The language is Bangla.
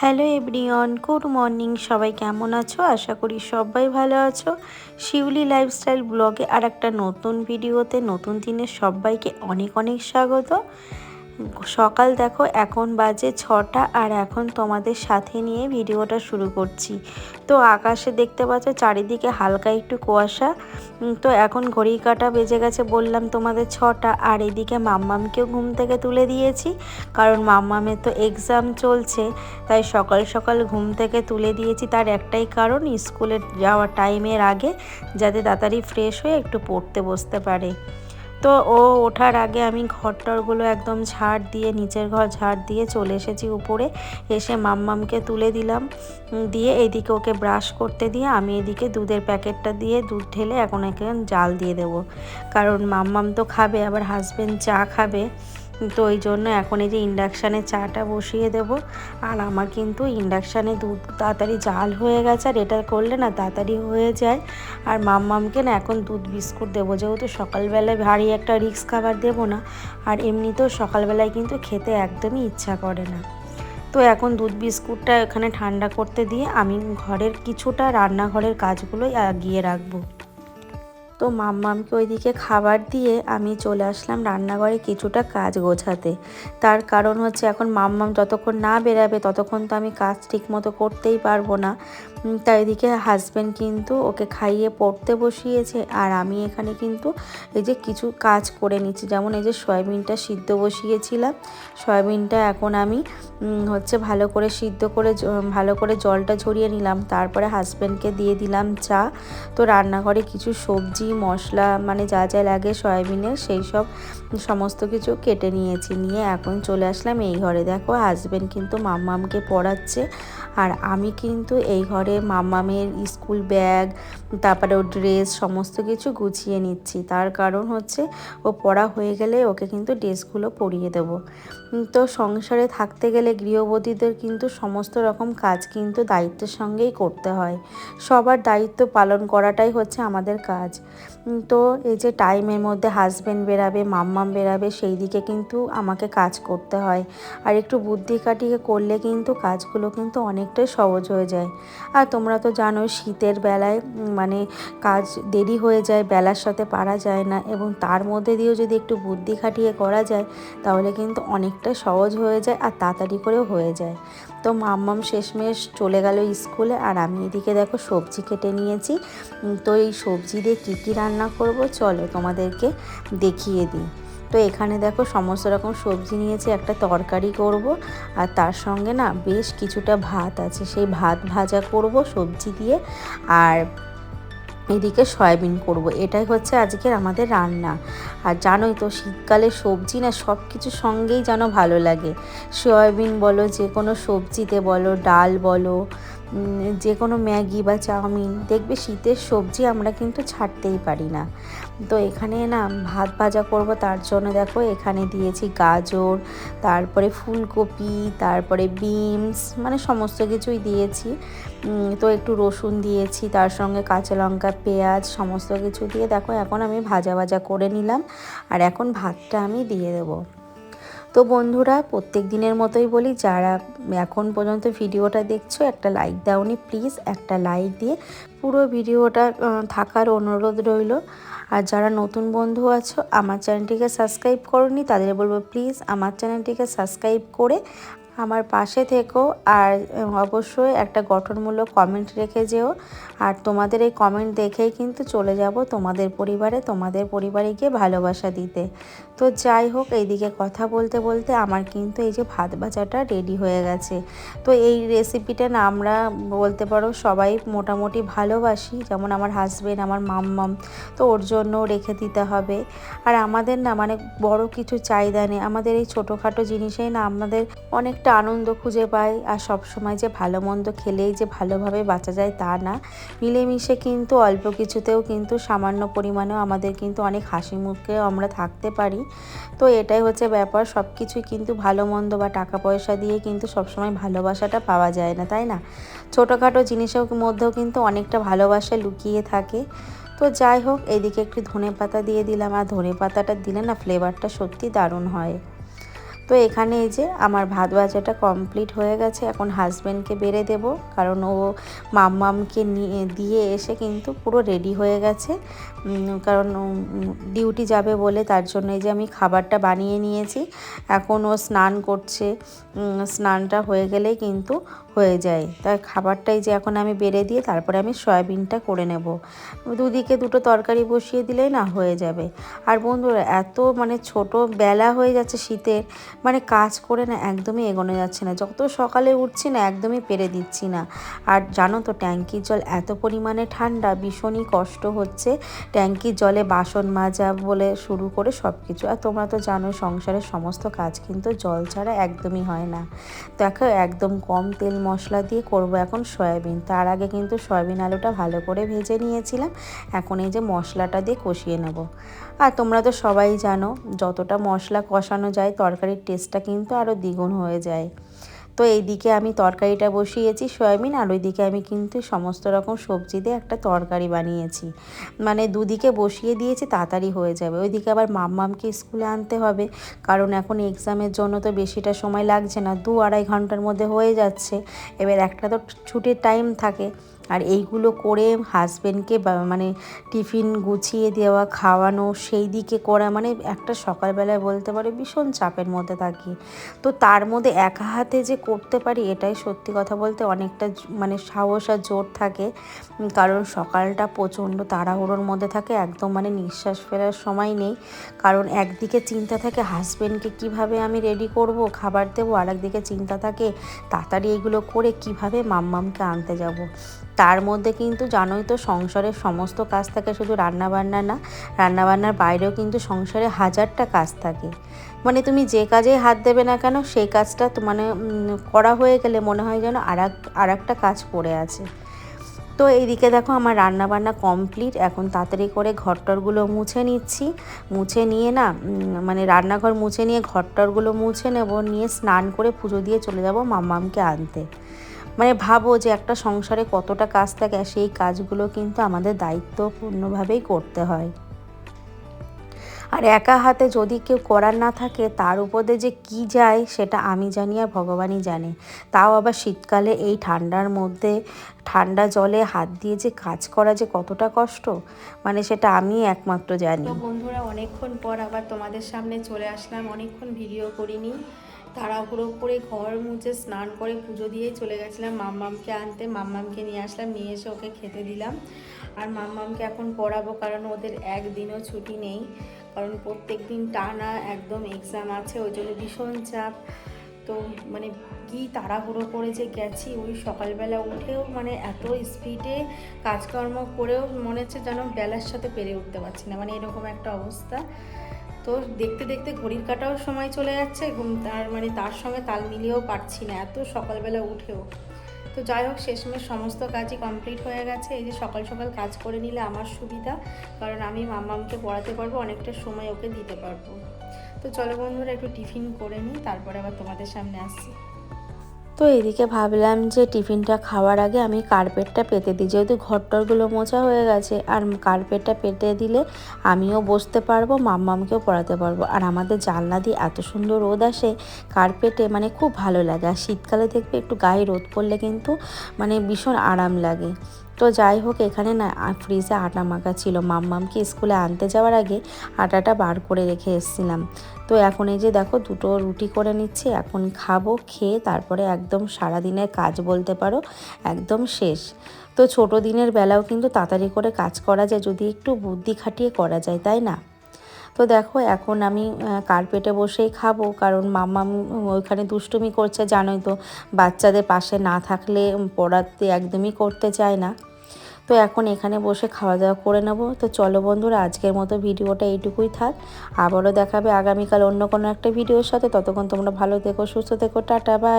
Hello everyone, good morning. সবাই কেমন আছো? আশা করি সবাই ভালো আছো। শিউলি লাইফস্টাইল ব্লগে আর একটা নতুন ভিডিওতে নতুন দিনে সবাইকে অনেক অনেক স্বাগত। সকাল দেখো, এখন বাজে ছটা আর এখন তোমাদের সাথে নিয়ে ভিডিওটা শুরু করছি। তো আকাশে দেখতে পাচ্ছ চারিদিকে হালকা একটু কুয়াশা। তো এখন ঘড়ি কাটা বেজে গেছে বললাম তোমাদের ছটা। আর এদিকে মাম্মামকেও ঘুম থেকে তুলে দিয়েছি, কারণ মাম্মামের তো এক্সাম চলছে, তাই সকাল সকাল ঘুম থেকে তুলে দিয়েছি। তার একটাই কারণ, স্কুলে যাওয়ার টাইমের আগে যাতে তাড়াতাড়ি ফ্রেশ হয়ে একটু পড়তে বসতে পারে। তো ও ওঠার আগে আমি ঘর টরগুলো একদম ঝাড় দিয়ে নিচের ঘর ঝাড় দিয়ে চলে এসেছি উপরে। এসে মাম্মামকে তুলে দিলাম। দিয়ে এদিকে ওকে ব্রাশ করতে দিয়ে আমি এদিকে দুধের প্যাকেটটা দিয়ে দুধ ঢেলে এখন একে জাল দিয়ে দেবো। কারণ মাম্মাম তো খাবে, আবার হাজব্যান্ড চা খাবে। তো ওই জন্য এখন এই যে ইন্ডাকশানে চাটা বসিয়ে দেব। আর আমার কিন্তু ইন্ডাকশানে দুধ তাড়াতাড়ি জাল হয়ে গেছে আর এটা করলে না তাড়াতাড়ি হয়ে যায়। আর মাম্মামকে না এখন দুধ বিস্কুট দেবো। যেহেতু সকালবেলায় ভারী একটা রিক্স খাবার দেবো না, আর এমনিতেও সকালবেলায় কিন্তু খেতে একদমই ইচ্ছা করে না। তো এখন দুধ বিস্কুটটা এখানে ঠান্ডা করতে দিয়ে আমি ঘরের কিছুটা রান্নাঘরের কাজগুলোই এগিয়ে রাখব। তো মাম্মামকে ওইদিকে খাবার দিয়ে আমি চলে আসলাম রান্নাঘরে কিছুটা কাজ গোছাতে। তার কারণ হচ্ছে এখন মাম্মাম যতক্ষণ না বেরাবে ততক্ষণ তো আমি কাজ ঠিক মতো করতেই পারব না। তাই এদিকে হাজব্যান্ড কিন্তু ওকে খাইয়ে পড়তে বসিয়েছে আর আমি এখানে কিন্তু এই যে কিছু কাজ করে নিচ্ছি। যেমন এই যে সয়াবিনটা সিদ্ধ বসিয়েছিলাম। সয়াবিনটা এখন আমি হচ্ছে ভালো করে সিদ্ধ করে ভালো করে জলটা ঝরিয়ে নিলাম। তারপরে হাজব্যান্ডকে দিয়ে দিলাম চা। তো রান্নাঘরে কিছু সবজি মশলা মানে যা যা লাগে সয়াবিনের সেই সব সমস্ত কিছু কেটে নিয়েছি, নিয়ে এখন চলে আসলাম এই ঘরে। দেখো হাজব্যান্ড কিন্তু মাম্মামকে পড়াচ্ছে আর আমি কিন্তু এই ঘরে মাম্মামের স্কুল ব্যাগ তারপরে ও ড্রেস সমস্ত কিছু গুছিয়ে নিচ্ছি। তার কারণ হচ্ছে, ও পড়া হয়ে গেলে ওকে কিন্তু ড্রেসগুলো পরিয়ে দেব। তো সংসারে থাকতে গেলে গৃহবধূদের কিন্তু সমস্ত রকম কাজ কিন্তু দায়িত্বের সঙ্গেই করতে হয়। সবার দায়িত্ব পালন করাটাই হচ্ছে আমাদের কাজ। তো এই যে টাইমের মধ্যে হাজব্যান্ড বেরাবে, মাম্মাম বেরাবে, সেই দিকে কিন্তু আমাকে কাজ করতে হয়। আর একটু বুদ্ধি কাটিয়ে করলে কিন্তু কাজগুলো কিন্তু অনেকটাই সহজ হয়ে যায়। আর তোমরা তো জানো শীতের বেলায় মানে কাজ দেরি হয়ে যায়, বেলার সাথে পারা যায় না। এবং তার মধ্যে দিয়েও যদি একটু বুদ্ধি খাটিয়ে করা যায়, তাহলে কিন্তু অনেকটা সহজ হয়ে যায় আর তাড়াতাড়ি করেও হয়ে যায়। তো মাম্মাম শেষমেশ চলে গেল স্কুলে আর আমি এদিকে দেখো সবজি কেটে নিয়েছি। তো এই সবজি দিয়ে কী কী রান্না করব চলো তোমাদেরকে দেখিয়ে দিই। তো এখানে দেখো সমস্ত রকম সবজি নিয়েছি, একটা তরকারি করব আর তার সঙ্গে না বেশ কিছুটা ভাত আছে। সেই ভাত ভাজা করব সবজি দিয়ে আর এদিকে সয়াবিন করব। এটাই হচ্ছে আজকের আমাদের রান্না। আর জানোই তো, শীতকালে সবজি না সব কিছুর সঙ্গেই যেন ভালো লাগে। সয়াবিন বলো, যে কোনো সবজিতে বলো, ডাল বলো যে কোনো ম্যাগি বা চাউমিন, দেখবে শীতের সবজি আমরা কিন্তু ছাড়তেই পারি না। তো এখানে না ভাত ভাজা করব, তার জন্য দেখো এখানে দিয়েছি গাজর, তারপরে ফুলকপি, তারপরে বিনস মানে সমস্ত কিছুই দিয়েছি। তো একটু রসুন দিয়েছি, তার সঙ্গে কাঁচা লঙ্কা, পেঁয়াজ, সমস্ত কিছু দিয়ে দেখো এখন আমি ভাজা ভাজা করে নিলাম আর এখন ভাতটা আমি দিয়ে দেবো। তো বন্ধুরা, প্রত্যেক দিনের মতোই বলি, যারা এখন পর্যন্ত ভিডিওটা দেখছ, একটা লাইক দাওনি প্লিজ একটা লাইক দিয়ে পুরো ভিডিওটা থাকার অনুরোধ রইল। আর যারা নতুন বন্ধু আছো, আমার চ্যানেলটিকে সাবস্ক্রাইব করনি, তাদের বলব প্লিজ আমার চ্যানেলটিকে সাবস্ক্রাইব করে আমার পাশে থেকো আর অবশ্যই একটা গঠনমূলক কমেন্ট রেখে যেও। আর তোমাদের এই কমেন্ট দেখেই কিন্তু চলে যাব তোমাদের পরিবারে তোমাদের পরিবারে গিয়ে ভালোবাসা দিতে। তো যাই হোক, এইদিকে কথা বলতে বলতে আমার কিন্তু এই যে ভাত বাজাটা রেডি হয়ে গেছে। তো এই রেসিপিটা না আমরা বলতে পারো সবাই মোটামুটি ভালোবাসি, যেমন আমার হাজবেন্ড আমার মাম্মাম, তো ওর জন্য রেখে দিতে হবে। আর আমাদের না মানে বড় কিছু চাহিদা নেই। আমাদের এই ছোটোখাটো জিনিসেই না আমাদের অনেকটা আনন্দ খুঁজে পাই আর সব সময় যে ভালো মন্দ খেলেই যে ভালোভাবে বাঁচা যায় তা না। মিলেমিশে কিন্তু অল্প কিছুতেও কিন্তু সামান্য পরিমাণেও আমাদের কিন্তু অনেক হাসি মুখেও আমরা থাকতে পারি। তো এটাই হচ্ছে ব্যাপার সব কিছুই কিন্তু ভালো মন্দ বা টাকা পয়সা দিয়ে কিন্তু সবসময় ভালোবাসাটা পাওয়া যায় না, তাই না? ছোটোখাটো জিনিসের মধ্যেও কিন্তু অনেকটা ভালোবাসা লুকিয়ে থাকে। তো যাই হোক, এদিকে একটু ধনে পাতা দিয়ে দিলাম। আর ধনে পাতাটা দিলে না ফ্লেভারটা সত্যি দারুণ হয়। তো এখানে এই যে আমার ভাত ভাজাটা কমপ্লিট হয়ে গেছে, এখন হাজব্যান্ডকে বেড়ে দেব, কারণ ও মাম্মামকে নিয়ে, দিয়ে এসে কিন্তু পুরো রেডি হয়ে গেছে। কারণ ডিউটি যাবে বলে তার জন্য এই যে আমি খাবারটা বানিয়ে নিয়েছি। এখন ও স্নান করছে স্নানটা হয়ে গেলেই কিন্তু হয়ে যায়। তাই খাবারটাই যে এখন আমি বেড়ে দিয়ে তারপরে আমি সয়াবিনটা করে নেব। দুদিকে দুটো তরকারি বসিয়ে দিলেই না হয়ে যাবে। আর বন্ধুরা, এত মানে ছোট বেলা হয়ে যাচ্ছে শীতের মানে কাজ করে না একদমই এগোনো যাচ্ছে না। যত সকালে উঠছি না একদমই পেরে দিচ্ছি না। আর জানো তো, ট্যাঙ্কির জল এত পরিমাণে ঠান্ডা, ভীষণই কষ্ট হচ্ছে। ট্যাঙ্কির জলে বাসন মাজা বলে শুরু করে সব কিছু আর তোমরা তো জানো সংসারের সমস্ত কাজ কিন্তু জল ছাড়া একদমই হয় না। দেখো, একদম কম তেল মশলা দিয়ে করব এখন সয়াবিন। তার আগে কিন্তু সয়াবিন আলুটা ভালো করে ভেজে নিয়েছিলাম। এখন এই যে মশলাটা দিয়ে কষিয়ে নেব। আর তোমরা তো সবাই জানো, যতটা মশলা কষানো যায়, তরকারির টেস্টটা কিন্তু আরও দ্বিগুণ হয়ে যায়। তো এইদিকে আমি তরকারিটা বসিয়েছি, সয়াবিন, আর ওইদিকে আমি কিন্তু সমস্ত রকম সবজি দিয়ে একটা তরকারি বানিয়েছি। মানে দুদিকে বসিয়ে দিয়েছি, তাড়াতাড়ি হয়ে যাবে। ওইদিকে আবার মাম মামকে স্কুলে আনতে হবে, কারণ এখন এক্সামের জন্য তো বেশিটা সময় লাগছে না, দু আড়াই ঘণ্টার মধ্যে হয়ে যাচ্ছে। এবার একটা তো ছুটির টাইম থাকে আর এইগুলো করে হাজব্যান্ডকে মানে টিফিন গুছিয়ে দেওয়া, খাওয়ানো, সেই দিকে করা মানে একটা সকালবেলায় বলতে পারে ভীষণ চাপের মধ্যে থাকি। তো তার মধ্যে একা হাতে যে করতে পারি এটাই সত্যি কথা বলতে অনেকটা মানে সাহস আর জোর থাকে। কারণ সকালটা প্রচণ্ড তাড়াহুড়োর মধ্যে থাকে, একদম মানে নিঃশ্বাস ফেরার সময় নেই। কারণ একদিকে চিন্তা থাকে হাজব্যান্ডকে কীভাবে আমি রেডি করব, খাবার দেবো আর একদিকে চিন্তা থাকে তাড়াতাড়ি এগুলো করে কীভাবে মাম্মামকে আনতে যাব। তার মধ্যে কিন্তু জানোই তো সংসারের সমস্ত কাজ থাকে শুধু রান্নাবান্না না, রান্নাবান্নার বাইরেও কিন্তু সংসারে হাজারটা কাজ থাকে। মানে তুমি যে কাজে হাত দেবে না কেন, সেই কাজটা মানে করা হয়ে গেলে মনে হয় যেন আর একটা কাজ পড়ে আছে। তো এইদিকে দেখো আমার রান্না বান্না কমপ্লিট, এখন তাড়াতাড়ি করে ঘরটরগুলো মুছে নিচ্ছি। মুছে নিয়ে না মানে রান্নাঘর মুছে নিয়ে ঘরটরগুলো মুছে নেব, নিয়ে স্নান করে পুজো দিয়ে চলে যাব মাম্মামকে আনতে। মানে ভাবো যে একটা সংসারে কতটা কাজ থাকে, সেই কাজগুলো কিন্তু আমাদের দায়িত্বপূর্ণভাবেই করতে হয়। আর একা হাতে যদি কেউ করার না থাকে, তার উপরে যে কি যায়, সেটা আমি জানি আর ভগবানই জানে। তাও আবার শীতকালে এই ঠান্ডার মধ্যে, ঠান্ডা জলে হাত দিয়ে যে কাজ করা যে কতটা কষ্ট মানে সেটা আমি একমাত্র জানি। বন্ধুরা, অনেকক্ষণ পর আবার তোমাদের সামনে চলে আসলাম। অনেকক্ষণ ভিডিও করিনি। তাড়াহুড়ো করে ঘর মুছে স্নান করে পুজো দিয়েই চলে গেছিলাম মাম্মামকে আনতে। মাম্মামকে নিয়ে আসলাম, নিয়ে এসে ওকে খেতে দিলাম। আর মাম্মামকে এখন পড়াবো কারণ ওদের একদিনও ছুটি নেই। কারণ প্রত্যেক দিন টানা একদম এক্সাম আছে, ওই জন্য ভীষণ চাপ। তো মানে কি তাড়াহুড়ো করে যে গেছি, ওই সকালবেলা উঠেও মানে এত স্পিডে কাজকর্ম করেও মনে হচ্ছে যেন বেলার সাথে পেরে উঠতে পারছি না। মানে এরকম একটা অবস্থা। তো দেখতে দেখতে ঘড়ির কাটাও সময় চলে যাচ্ছে ঘুম তার মানে তার সঙ্গে তাল মিলিয়েও পারছি না, এত সকালবেলা উঠেও। তো যাই হোক, শেষমেশ সমস্ত কাজই কমপ্লিট হয়ে গেছে। এই যে সকাল সকাল কাজ করে নিলে আমার সুবিধা, কারণ আমি মামামকে পড়াতে পারব, অনেকটা সময় ওকে দিতে পারব। তো চলো বন্ধুরা, একটু টিফিন করে নিই, তারপরে আবার তোমাদের সামনে আসছি। তো এদিকে ভাবলাম যে টিফিনটা খাওয়ার আগে আমি কার্পেটটা পেতে দিই। যেহেতু ঘরটরগুলো মোছা হয়ে গেছে, আর কার্পেটটা পেতে দিলে আমিও বসতে পারব, মাম্মামকেও পড়াতে পারব। আর আমাদের জানলা দিয়ে এত সুন্দর রোদ আসে কার্পেটে মানে খুব ভালো লাগে। আর শীতকালে দেখবে একটু গায়ে রোদ পড়লে কিন্তু মানে ভীষণ আরাম লাগে। তো যাই হোক, এখানে না ফ্রিজে আটা মাখা ছিল। মাম্মামকে স্কুলে আনতে যাওয়ার আগে আটাটা বার করে রেখে এসেছিলাম। তো এখন এই যে দেখো, দুটো রুটি করে নিচ্ছি, এখন খাব, খেয়ে তারপরে একদম সারাদিনের কাজ বলতে পারো, একদম শেষ। তো ছোট দিনের বেলাও কিন্তু তাড়াতাড়ি করে কাজ করা যায়, যদি একটু বুদ্ধি খাটিয়ে করা যায়, তাই না? তো দেখো, এখন আমি কার্পেটে বসেই খাব, কারণ মাম্মা ওইখানে দুষ্টুমি করছে, জানোই তো, বাচ্চাদের পাশে না থাকলে পড়াতে একদমই করতে চায় না। তো এখন এখানে বসে খাওয়া দাওয়া করে নেব। তো চলো বন্ধুরা, আজকের মতো ভিডিওটা এইটুকুই থাক। আবারও দেখাবে আগামীকাল অন্য কোনো একটা ভিডিওর সাথে। ততক্ষণ তোমরা ভালো থেকো, সুস্থ থেকো, টাটা বাই